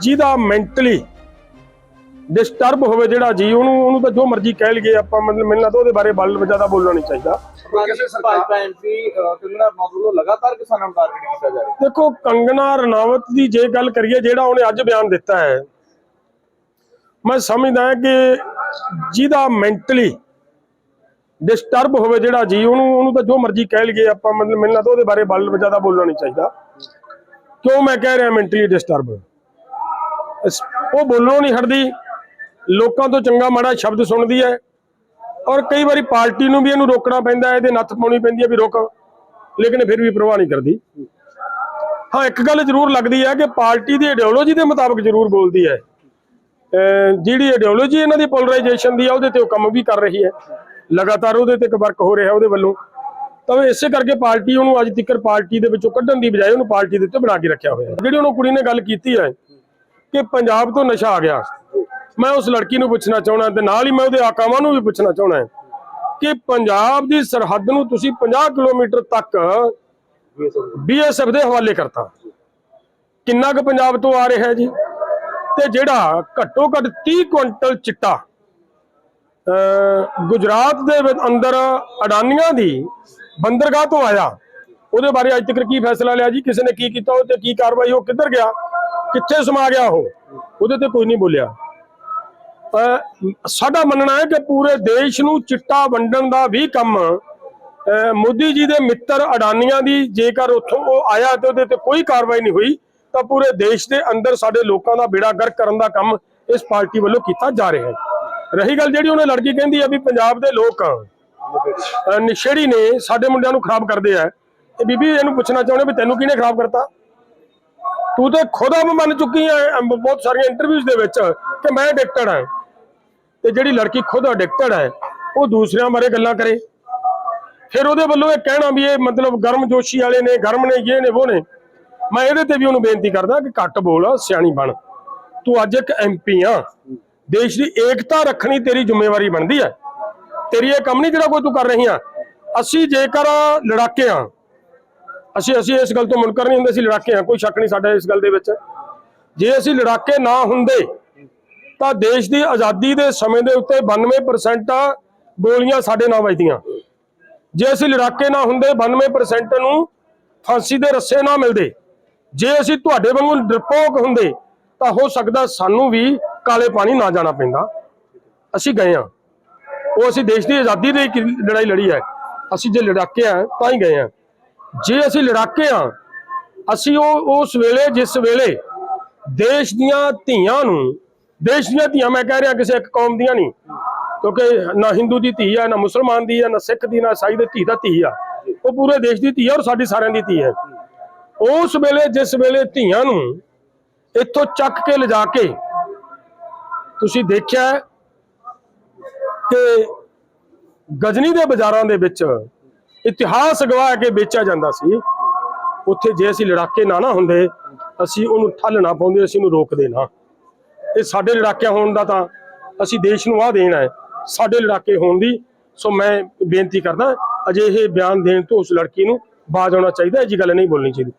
ਜਿਹਦਾ mentally disturb ਹੋਵੇ ਜਿਹੜਾ ਜੀ ਉਹਨੂੰ ਉਹਨੂੰ ਤਾਂ ਜੋ ਮਰਜ਼ੀ ਕਹਿ ਲਈਏ ਆਪਾਂ ਮਤਲਬ ਮੈਨੂੰ ਲੱਗਦਾ ਉਹਦੇ ਬਾਰੇ ਬਲ ਜ਼ਿਆਦਾ ਬੋਲਣਾ ਨਹੀਂ ਚਾਹੀਦਾ। ਕਿਸੇ ਭਾਜਪਾ ਐਮਪੀ ਕੰਗਣਾ ਰਣੌਤ ਵੱਲੋਂ ਲਗਾਤਾਰ ਕਿਸਾਨਾਂ ਨੂੰ ਟਾਰਗੇਟ ਕੀਤਾ ਜਾ ਰਿਹਾ? ਦੇਖੋ ਕੰਗਨਾ ਰਣਾਵਤ ਦੀ ਜੇ ਗੱਲ ਕਰੀਏ ਜਿਹੜਾ ਉਹਨੇ ਅੱਜ ਬਿਆਨ ਦਿੱਤਾ ਹੈ ਮੈਂ ਸਮਝਦਾ ਹਾਂ ਕਿ ਜਿਹਦਾ ਮੈਂਟਲੀ ਡਿਸਟਰਬ ਹੋਵੇ ਜਿਹੜਾ ਜੀ ਉਹਨੂੰ ਉਹਨੂੰ ਤਾਂ ਜੋ ਮਰਜ਼ੀ ਕਹਿ ਲਈਏ ਆਪਾਂ ਮਤਲਬ ਮੈਨੂੰ ਲੱਗਦਾ ਉਹਦੇ ਬਾਰੇ ਬਲ ਜ਼ਿਆਦਾ ਬੋਲਣਾ ਨਹੀਂ ਚਾਹੀਦਾ। ਕਿਉਂ ਮੈਂ ਕਹਿ ਰਿਹਾ ਮੈਂਟਲੀ ਡਿਸਟਰਬ ਉਹ ਬੋਲਣੋਂ ਨਹੀਂ ਹਟਦੀ। ਲੋਕਾਂ ਤੋਂ ਚੰਗਾ ਮਾੜਾ ਸ਼ਬਦ ਸੁਣਦੀ ਹੈ। ਔਰ ਕਈ ਵਾਰੀ ਪਾਰਟੀ ਨੂੰ ਵੀ ਇਹਨੂੰ ਰੋਕਣਾ ਪੈਂਦਾ ਹੈ, ਇਹਦੇ ਨੱਥ ਪਾਉਣੀ ਪੈਂਦੀ ਹੈ ਵੀ ਰੋਕ। ਲੇਕਿਨ ਫਿਰ ਵੀ ਪ੍ਰਵਾਹ ਨਹੀਂ ਕਰਦੀ। ਹਾਂ, ਇੱਕ ਗੱਲ ਜ਼ਰੂਰ ਲੱਗਦੀ ਹੈ ਕਿ ਪਾਰਟੀ ਦੀ ਆਈਡੀਓਲੋਜੀ ਦੇ ਮੁਤਾਬਕ ਜ਼ਰੂਰ ਬੋਲਦੀ ਹੈ। ਜਿਹੜੀ ਆਈਡੀਓਲੋਜੀ ਇਹਨਾਂ ਦੀ ਪੋਲਰਾਈਜੇਸ਼ਨ ਦੀ ਆ ਉਹਦੇ ਤੇ ਉਹ ਕੰਮ ਵੀ ਕਰ ਰਹੀ ਹੈ। ਲਗਾਤਾਰ ਉਹਦੇ ਤੇ ਇੱਕ ਵਰਕ ਹੋ ਰਿਹਾ ਉਹਦੇ ਵੱਲੋਂ। ਤਾਂ ਇਸੇ ਕਰਕੇ ਪਾਰਟੀ ਉਹਨੂੰ ਅੱਜ ਤੱਕ ਪਾਰਟੀ ਦੇ ਵਿੱਚੋਂ ਕੱਢਣ ਦੀ ਬਜਾਏ ਉਹਨੂੰ ਪਾਰਟੀ ਦੇ ਉੱਤੇ ਬਣਾ ਕੇ ਰੱਖਿਆ ਹੋਇਆ ਜਿਹੜੀ ਉਹਨੂੰ ਕੁੜੀ ਨੇ ਗੱਲ ਕੀਤੀ ਹੈ ਕਿ ਪੰਜਾਬ ਤੋਂ ਨਸ਼ਾ ਆ ਗਿਆ। ਮੈਂ ਉਸ ਲੜਕੀ ਨੂੰ ਪੁੱਛਣਾ ਚਾਹਣਾ ਤੇ ਨਾਲ ਹੀ ਮੈਂ ਉਹਦੇ ਆਕਾਵਾਂ ਨੂੰ ਵੀ ਪੁੱਛਣਾ ਚਾਹਣਾ ਕਿ ਪੰਜਾਬ ਦੀ ਸਰਹੱਦ ਨੂੰ ਤੁਸੀਂ 50 ਕਿਲੋਮੀਟਰ ਤੱਕ ਬੀਐਸਐਫ ਦੇ ਹਵਾਲੇ ਕਰਤਾ। ਕਿੰਨਾ ਕੁ ਪੰਜਾਬ ਤੋਂ ਆ ਰਿਹਾ ਜੀ? ਤੇ ਜਿਹੜਾ ਘੱਟੋ ਘੱਟ 30 ਕੁਇੰਟਲ ਚਿੱਟਾ, ਅਹ, ਗੁਜਰਾਤ ਦੇ ਅੰਦਰ ਅਡਾਨੀਆਂ ਦੀ ਬੰਦਰਗਾਹ ਤੋਂ ਆਇਆ। ਉਹਦੇ ਬਾਰੇ ਅੱਜ ਤੱਕ ਕੀ ਫੈਸਲਾ ਲਿਆ ਜੀ? ਕਿਸੇ ਨੇ ਕੀ ਕੀਤਾ? ਉਹ ਤੇ ਕੀ ਕਾਰਵਾਈ? ਉਹ ਕਿੱਧਰ ਗਿਆ? ਕਿੱਥੇ ਸਮਾ ਗਿਆ ਉਹ? ਉਹਦੇ ਤੇ ਕੋਈ ਨਹੀਂ ਬੋਲਿਆ। ਅਹ ਸਾਡਾ ਮੰਨਣਾ ਹੈ ਕਿ ਪੂਰੇ ਦੇਸ਼ ਨੂੰ ਚਿੱਟਾ ਵੰਡਣ ਦਾ ਵੀ ਕੰਮ ਮੋਦੀ ਜੀ ਦੇ ਮਿੱਤਰ ਅਡਾਨੀਆਂ ਦੀ ਜੇਕਰ ਉੱਥੋਂ ਉਹ ਆਇਆ ਤੇ ਉਹਦੇ ਤੇ ਕੋਈ ਕਾਰਵਾਈ ਨਹੀਂ ਹੋਈ, ਤਾਂ ਪੂਰੇ ਦੇਸ਼ ਦੇ ਅੰਦਰ ਸਾਡੇ ਲੋਕਾਂ ਦਾ ਬੇੜਾ ਗਰਕ ਕਰਨ ਦਾ ਕੰਮ ਇਸ ਪਾਰਟੀ ਵੱਲੋਂ ਕੀਤਾ ਜਾ ਰਿਹਾ ਹੈ। ਰਹੀ ਗੱਲ ਜਿਹੜੀ ਉਹਨੇ ਲੜਕੀ ਕਹਿੰਦੀ ਆ ਵੀ ਪੰਜਾਬ ਦੇ ਲੋਕ ਨਸ਼ੇੜੀ ਨੇ, ਸਾਡੇ ਮੁੰਡਿਆਂ ਨੂੰ ਖਰਾਬ ਕਰਦੇ ਆ। ਤੇ ਬੀਬੀ, ਇਹਨੂੰ ਪੁੱਛਣਾ ਚਾਹੁੰਦੇ ਵੀ ਤੈਨੂੰ ਕਿਹਨੇ ਖਰਾਬ ਕਰਤਾ? ਤੂੰ ਤੇ ਖੁਦ ਆਪ ਮੰਨ ਚੁੱਕੀ ਹੈ ਬਹੁਤ ਸਾਰੀਆਂ ਇੰਟਰਵਿਊਜ਼ ਦੇ ਵਿੱਚ ਕਿ ਮੈਂ ਐਡਿਕਟਡ ਹਾਂ ਤੇ ਜਿਹੜੀ ਲੜਕੀ ਖੁਦ ਐਡਿਕਟਡ ਹੈ ਉਹ ਦੂਸਰਿਆਂ ਬਾਰੇ ਗੱਲਾਂ ਕਰੇ। ਫਿਰ ਉਹਦੇ ਵੱਲੋਂ ਇਹ ਕਹਿਣਾ ਵੀ ਇਹ ਮਤਲਬ ਗਰਮ ਜੋਸ਼ੀ ਵਾਲੇ ਨੇ, ਗਰਮ ਨੇ, ਇਹ ਨੇ, ਉਹ ਨੇ। ਮੈਂ ਇਹਦੇ ਤੇ ਵੀ ਉਹਨੂੰ ਬੇਨਤੀ ਕਰਦਾ ਕਿ ਘੱਟ ਬੋਲ, ਸਿਆਣੀ ਬਣ। ਤੂੰ ਅੱਜ ਇੱਕ ਐਮਪੀ ਆ। ਦੇਸ਼ ਦੀ ਏਕਤਾ ਰੱਖਣੀ ਤੇਰੀ ਜ਼ਿੰਮੇਵਾਰੀ ਬਣਦੀ ਹੈ ਤੇਰੀ ਇਹ ਕੰਮ ਨਹੀਂ ਜਿਹੜਾ ਕੋਈ ਤੂੰ ਕਰ ਰਹੀ ਆ। ਅਸੀਂ ਜੇਕਰ ਲੜਾਕੇ ਆ ਅਸੀਂ ਅਸੀਂ ਇਸ ਗੱਲ ਤੋਂ ਮੁਨਕਰ ਨਹੀਂ ਹੁੰਦੇ, ਅਸੀਂ ਲੜਾਕੇ ਆ ਕੋਈ ਸ਼ੱਕ ਨਹੀਂ ਸਾਡਾ ਇਸ ਗੱਲ ਦੇ ਵਿੱਚ। ਜੇ ਅਸੀਂ ਲੜਾਕੇ ਨਾ ਹੁੰਦੇ, ਤਾਂ ਦੇਸ਼ ਦੀ ਆਜ਼ਾਦੀ ਦੇ ਸਮੇਂ ਦੇ ਉੱਤੇ 92% ਗੋਲੀਆਂ ਸਾਡੇ ਨਾਲ ਵੱਜਦੀਆਂ। ਜੇ ਅਸੀਂ ਲੜਾਕੇ ਨਾ ਹੁੰਦੇ 92% ਨੂੰ ਫਾਂਸੀ ਦੇ ਰੱਸੇ ਨਾ ਮਿਲਦੇ। ਜੇ ਅਸੀਂ ਤੁਹਾਡੇ ਵਾਂਗੂ ਡਰਪੋਕ ਹੁੰਦੇ, ਤਾਂ ਹੋ ਸਕਦਾ ਸਾਨੂੰ ਵੀ ਕਾਲੇ ਪਾਣੀ ਨਾ ਜਾਣਾ ਪੈਂਦਾ। ਅਸੀਂ ਗਏ ਆ ਉਹ ਅਸੀਂ ਦੇਸ਼ ਦੀ ਆਜ਼ਾਦੀ ਦੀ ਲੜਾਈ ਲੜੀ ਹੈ। ਅਸੀਂ ਜੇ ਲੜਾਕੇ ਆ ਤਾਂ ਹੀ ਗਏ ਆ ਜੇ ਅਸੀਂ ਲੜਾਕੇ ਆ ਅਸੀਂ ਉਹ ਉਸ ਵੇਲੇ ਜਿਸ ਵੇਲੇ ਦੇਸ਼ ਦੀਆਂ ਧੀਆਂ ਨੂੰ, ਦੇਸ਼ ਦੀਆਂ ਧੀਆਂ, ਮੈਂ ਕਹਿ ਰਿਹਾ ਕਿਸੇ ਇੱਕ ਕੌਮ ਦੀਆਂ ਨਹੀਂ, ਕਿਉਂਕਿ ਨਾ ਹਿੰਦੂ ਦੀ ਧੀ ਆ, ਨਾ ਮੁਸਲਮਾਨ ਦੀ ਆ, ਨਾ ਸਿੱਖ ਦੀ, ਨਾ ਈਸਾਈ ਦੀ ਧੀ ਦਾ ਧੀ ਆ, ਉਹ ਪੂਰੇ ਦੇਸ਼ ਦੀ ਧੀ ਆ ਔਰ ਸਾਡੀ ਸਾਰਿਆਂ ਦੀ ਧੀ ਹੈ। ਉਸ ਵੇਲੇ, ਜਿਸ ਵੇਲੇ ਧੀਆਂ ਨੂੰ ਇੱਥੋਂ ਚੱਕ ਕੇ ਲਿਜਾ ਕੇ ਤੁਸੀਂ ਦੇਖਿਆ ਕਿ ਗਜਨੀ ਦੇ ਬਾਜ਼ਾਰਾਂ ਦੇ ਵਿੱਚ ਇਤਿਹਾਸ ਗਵਾ ਕੇ ਵੇਚਿਆ ਜਾਂਦਾ ਸੀ। ਉੱਥੇ ਜੇ ਅਸੀਂ ਲੜਾਕੇ ਨਾ ਨਾ ਹੁੰਦੇ, ਅਸੀਂ ਉਹਨੂੰ ਠੱਲ ਨਾ ਪਾਉਂਦੇ, ਅਸੀਂ ਉਹਨੂੰ ਰੋਕਦੇ ਨਾ ਇਹ ਸਾਡੇ ਲੜਾਕਿਆਂ ਹੋਣ ਦਾ ਤਾਂ ਅਸੀਂ ਦੇਸ਼ ਨੂੰ ਆਹ ਦੇਣਾ ਹੈ ਸਾਡੇ ਲੜਾਕੇ ਹੋਣ ਦੀ, ਸੋ ਮੈਂ ਬੇਨਤੀ ਕਰਦਾ ਅਜੇ ਇਹ ਬਿਆਨ ਦੇਣ ਤੋਂ ਉਸ ਲੜਕੀ ਨੂੰ ਬਾਜ਼ ਆਉਣਾ ਚਾਹੀਦਾ ਇਹ ਜੀ ਗੱਲ ਨਹੀਂ ਬੋਲਣੀ ਚਾਹੀਦੀ।